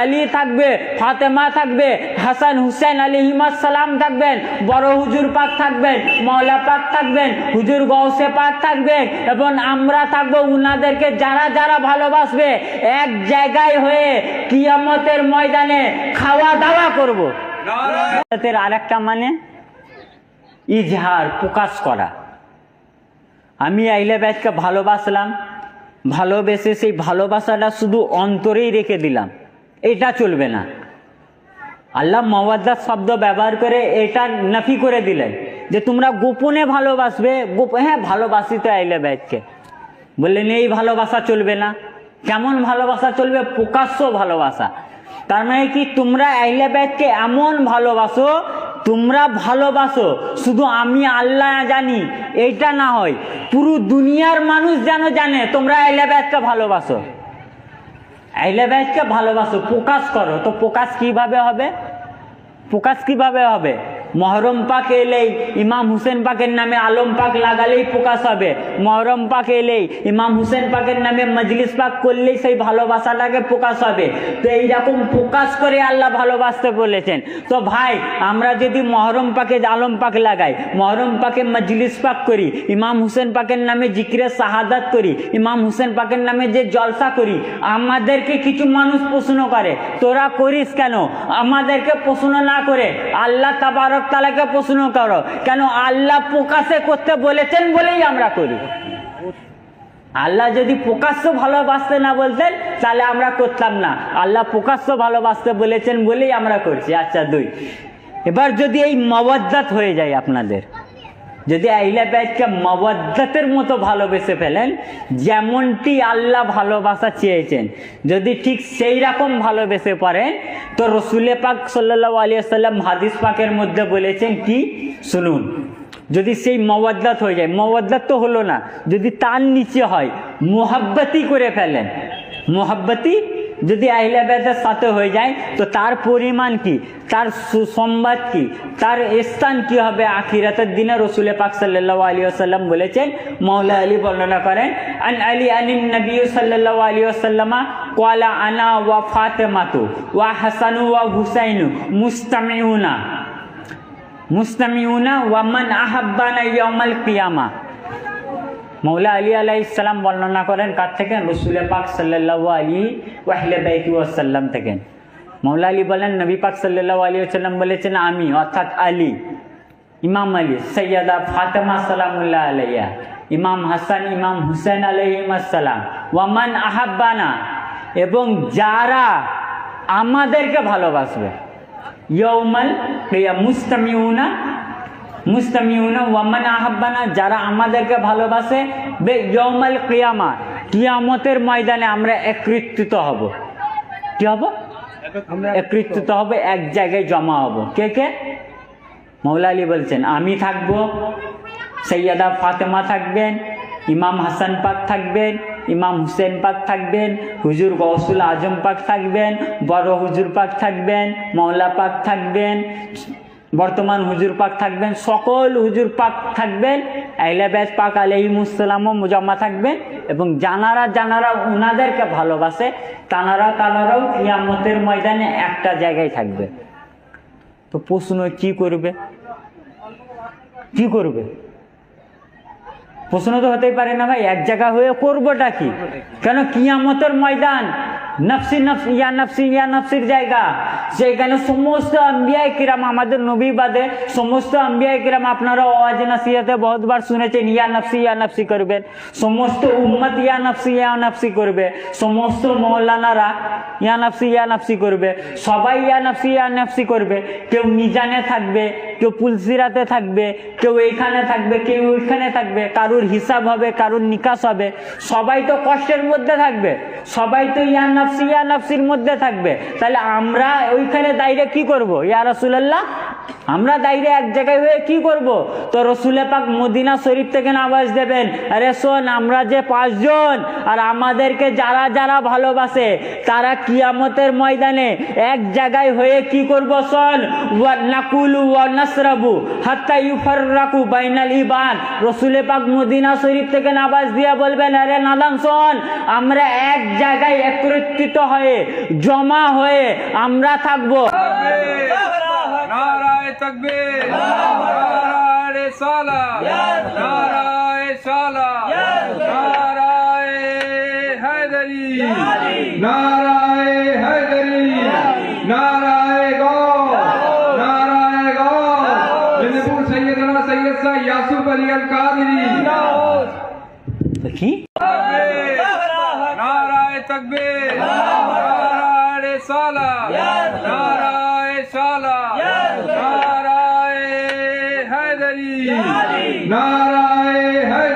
আলী থাকবে, ফাতেমা থাকবে, হাসান হুসেন আলী সালাম থাকবেন, বড় হুজুর পাক থাকবেন মৌলা পাক থাকবেন, হুজুর গৌসে পাক থাকবেন, এবং আমরা থাকব উনাদেরকে যারা যারা ভালোবাসবে, এক জায়গায় হয়ে কিয়ামতের ময়দানে খাওয়া দাওয়া করব। আর একটা মানে ইজহার প্রকাশ করা। আমি আইলে ব্যাচকে ভালোবাসলাম, ভালোবেসে সেই ভালোবাসাটা শুধু অন্তরেই রেখে দিলাম। এটা চলবে না। আল্লাহ মওয়াদ্দাত শব্দ ব্যবহার করে এটা নাফি করে দিলেন। যে তোমরা গোপনে ভালোবাসবে, গোপ হ্যাঁ ভালোবাসি তো আইলে ব্যাচকে বললেন, এই ভালোবাসা চলবে না। কেমন ভালোবাসা চলবে? প্রকাশ্য ভালোবাসা। তার মানে কি, তোমরা আইলে ব্যাচকে এমন ভালোবাসো, তোমরা ভালোবাসো, শুধু আমি আল্লাহ জানি, এইটা না হয়। পুরো দুনিয়ার মানুষ যেন জানে, তোমরা আইলে ব্যাচকে ভালোবাসো। আইলে ব্যাচকে ভালোবাসো প্রকাশ করো। তো প্রকাশ কীভাবে হবে? প্রকাশ কীভাবে হবে? মহরম পাক এলেই ইমাম হুসেন পাকের নামে আলম পাক লাগালেই প্রকাশ হবে। মহরম পাক এলেই ইমাম হুসেন পাকের নামে মজলিস পাক করলেই সেই ভালোবাসাটাকে প্রকাশ হবে। তো এইরকম প্রকাশ করে আল্লাহ ভালোবাসতে বলেছেন। তো ভাই, আমরা যদি মহরম পাকে আলম পাক লাগাই, মহরম পাকে মজলিস পাক করি, ইমাম হুসেন পাকের নামে জিক্রে শাহাদাত করি, ইমাম হুসেন পাকের নামে যে জলসা করি, আমাদেরকে কিছু মানুষ প্রশ্ন করে, তোরা করিস কেন? আমাদেরকে প্রশ্ন না করে আল্লাহ তাবারক তালাকে প্রশ্ন করো। কেন আল্লাহ প্রকাশে করতে বলেছেন বলেই আমরা করি। আল্লাহ যদি প্রকাশ্য ভালোবাসতে না বলতেন, তাহলে আমরা করতাম না। আল্লাহ প্রকাশ্য ভালোবাসতে বলেছেন বলেই আমরা করছি। আচ্ছা দুই। এবার যদি এই মবজ্জাত হয়ে যায় আপনাদের। যদি আইলা ব্যাচকে মবদ্দাতের মতো ভালোবেসে ফেলেন, যেমনটি আল্লাহ ভালোবাসা চেয়েছেন। যদি ঠিক সেই রকম ভালোবেসে পারেন তো রসুলে পাক সাল্লাহ আলিয়া সাল্লাম হাদিস পাকের মধ্যে বলেছেন কি? শুনুন, যদি সেই মওয়াদ্দাত হয়ে যায়, মওয়াদ্দাত তো হলো না, যদি তার নিচে হয় মোহাব্বতি করে ফেলেন। মোহাব্বতি যদি আহিলাবাদের সাথে হয়ে যায়, তো তার পরিমাণ কি? তার সুসংবাদ কি? তার স্থান কি হবে? আখিরাতের দিনে রসুল পাক সাল্লাহ আলী আসাল্লাম বলেছেন মৌলা আলী বর্ণনা করেন, আন আলী আনিন নবী সাল্লাহ আলী আসাল্লামা কোয়ালা আনা ওয়া ফাতেমাতু ওয়া হাসানু ওয়া হুসাইনু মুস্তামিউনা। মুস্তামিউনা ওয়ামান আহাব্বানা ইয়ামাল কিয়ামা। মৌলা আলী আলাহ ইসলাম বর্ণনা করেন কার থেকে? রসুল পাক সাল্লাহ আলী ওয়াহলে বাইকি ওয়াসাল্লাম থেকে। মৌলা আলী বলেন, নবী পাক সাল্লাহ আলী আসাল্লাম বলেছেন, আমি অর্থাৎ আলী। ইমাম আলী, সৈয়দা ফাতেমা সালামুল্লাহ আলাইয়া ইমাম হাসান, ইমাম হুসেন আলহিমাসাল্লাম ওয়ামান আহাব্বানা এবং যারা আমাদেরকে ভালোবাসবে। ইয়ৌমাল মুস্তামিউনা মুস্তামিউনা ওয়ামান আহাব্বানা, যারা আমাদেরকে ভালোবাসে, বে ইয়মাল কিয়ামা, কিয়ামতের ময়দানে আমরা একত্রিত হব। কি হব? একত্রিত হবে, এক জায়গায় জমা হব। কে কে? মৌলা আলী বলছেন, আমি থাকব সৈয়দা ফাতেমা থাকবেন, ইমাম হাসান পাক থাকবেন, ইমাম হুসেন পাক থাকবেন, হুজুর গৌসুল আজম পাক থাকবেন, বড় হুজুর পাক থাকবেন মৌলা পাক থাকবেন বর্তমান হুজুর পাক থাকবেন, সকল হুজুর পাক থাকবেন আইলাবাজ পাক আলহিমুসালামও জমা থাকবেন এবং জানারা জানারা উনাদেরকে ভালোবাসে, তানারা তানারাও কিয়ামতের ময়দানে একটা জায়গায় থাকবে। তো প্রশ্ন, কি করবে? কি করবে? প্রশ্ন তো হতেই পারে না ভাই, এক জায়গা হয়ে করবোটা কি? কেন কিয়ামতের ময়দান নফসি, নফস, ইয়া নফসি, ইয়া নফসির জায়গা। সেখানে সমস্ত আম্বিয়ায় কিরাম আমাদের নবী বাদে, সমস্ত আম্বিয়ায় কিরাম আপনারা আওয়াজ নাসিয়াতে বহুতবার শুনেছেন, ইয়া নফসি ইয়া নফসি করবেন। সমস্ত উম্মত ইয়া নফসি ইয়া নফসি করবে। সমস্ত মৌলানারা ইয়া নফসি ইয়া নফসি করবে। সবাই ইয়া নফসি ইয়া নফসি করবে। কেউ মিজানে থাকবে কেউ পুলসিরাতে থাকবে, কেউ এইখানে থাকবে, কেউ ওইখানে থাকবে, কারুর হিসাব হবে, কারুর নিকাশ হবে। সবাই তো কষ্টের মধ্যে থাকবে, সবাই তো ইয়া নাফসি, ইয়া নাফসির মধ্যে থাকবে। তাহলে আমরা ওইখানে দাঁড়িয়ে কি করব? ইয়া রসুল্লাহ আমরা দাইরে এক জায়গায় হয়ে কি করব? তো রসুলে পাক মদিনা শরীফ থেকে আওয়াজ দেবেন। আরে শোন, আমরা যে পাঁচজন আর আমাদেরকে যারা যারা ভালোবাসে, তারা কিয়ামতের ময়দানে এক জায়গায় হয়ে কি করব শোন? নাকুলু হাত্তা ইউফাররাকু বাইনাল ইবান রসুলে পাক মদিনা শরীফ থেকে আওয়াজ দিয়ে বলবেন, আরে নাদান শোন, আমরা এক জায়গায় একত্রিত হয়ে, জমা হয়ে আমরা থাকব। तकबीर। नाराय सला। नाराय साला। नाराय हैदरी। नाराय हैदरी। नाराय गौ नाराय गौ जिंदपुर सैयदना सैयद शाह यासुब अली अल। कादरी नाराय तकबीर। नाराय सला। नाराय सला। नारायण हरि